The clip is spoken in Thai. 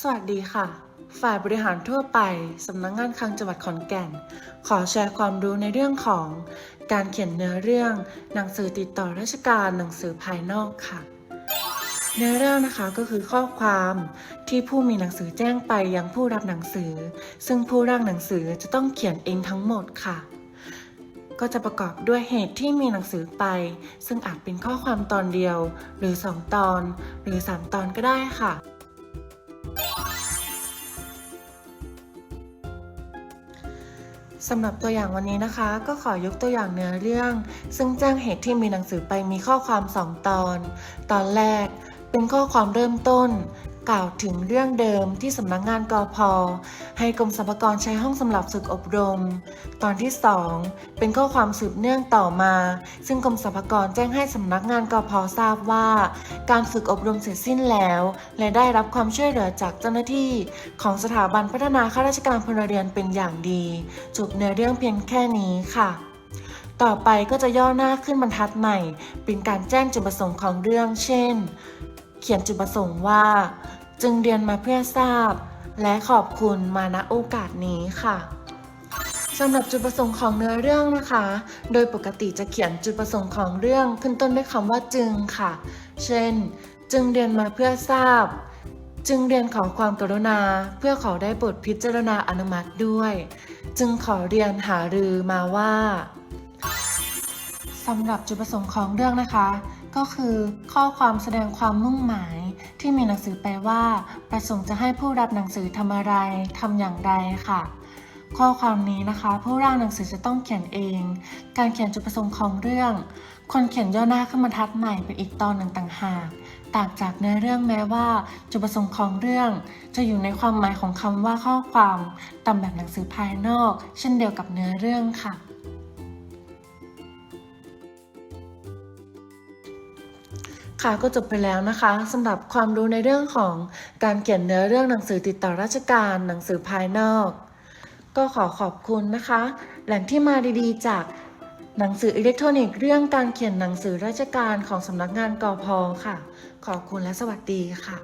สวัสดีค่ะ ฝ่ายบริหารทั่วไป สำนักงงานคลังจังหวัดขอนแก่น ขอแชร์ความรู้ในเรื่องของ การเขียนเนื้อเรื่อง หนังสือติดต่อราชการหนังสือภายนอกค่ะ เนื้อเรื่องนะคะก็คือข้อความที่ผู้มีหนังสือแจ้งไปยังผู้รับหนังสือ ซึ่งผู้ร่างหนังสือจะต้องเขียนเองทั้งหมดค่ะ ก็จะประกอบด้วยเหตุที่มีหนังสือไป ซึ่งอาจเป็นข้อความตอนเดียว หรือ 2 ตอน หรือ 3 ตอนก็ได้ค่ะ สำหรับตัวอย่างวันนี้นะคะ ก็ขอยกตัวอย่างเนื้อเรื่อง ซึ่งแจ้งเหตุที่มีหนังสือไปมีข้อความ 2 ตอน ตอนแรกเป็นข้อความเริ่มต้น กล่าวถึงเรื่องเดิมที่สำนักงานกอพให้กรมสรรพากรใช้ห้องสำหรับฝึกอบรม ตอนที่ 2 เป็นข้อความสืบเนื่องต่อมา ซึ่งกรมสรรพากรแจ้งให้สำนักงานกอพทราบว่า การฝึกอบรมเสร็จสิ้นแล้ว และได้รับความช่วยเหลือจากเจ้าหน้าที่ ของสถาบันพัฒนาข้าราชการพลเรือนเป็นอย่างดี จบในเรื่องเพียงแค่นี้ค่ะต่อไปก็จะย่อหน้าขึ้นบรรทัดใหม่ เป็นการแจ้งจุดประสงค์ของเรื่อง เช่น เขียนจุดประสงค์ว่า จึงเรียนมาเพื่อทราบ และขอบคุณมาณโอกาสนี้ค่ะสำหรับจุดประสงค์ของเนื้อเรื่องนะคะ โดยปกติจะเขียนจุดประสงค์ของเรื่องขึ้นต้นด้วยคำว่าจึงค่ะ เช่น จึงเรียนมาเพื่อทราบ จึงเรียนขอความกรุณา เพื่อขอได้บทพิจารณาอนุมัติด้วย จึงขอเรียนหารือมาว่าสำหรับจุดประสงค์ของเรื่องนะคะ ก็คือข้อความแสดงความมุ่งหมาย ที่มีหนังสือแปลว่า ประสงค์จะให้ผู้รับหนังสือทำอะไรทำอย่างไรค่ะ ข้อความนี้นะคะ ผู้ร่างหนังสือจะต้องเขียนเอง การเขียนจุดประสงค์ของเรื่อง คนเขียนย่อหน้าขึ้นบรรทัดใหม่เป็นอีกตอนหนึ่งต่างหากต่างจากเนื้อเรื่องแม้ว่าจุดประสงค์ของเรื่อง จะอยู่ในความหมายของคำว่าข้อความตามแบบหนังสือภายนอก เช่นเดียวกับเนื้อเรื่องค่ะ ค่ะก็จบไปแล้วนะคะสำหรับความรู้ในเรื่องของการเขียนเนื้อเรื่องหนังสือติดต่อราชการ หนังสือภายนอก ก็ขอขอบคุณนะคะ แหล่งที่มาดีๆ จากหนังสืออิเล็กทรอนิกส์เรื่องการเขียนหนังสือราชการของสำนักงานกอพค่ะ ขอบคุณและสวัสดีค่ะ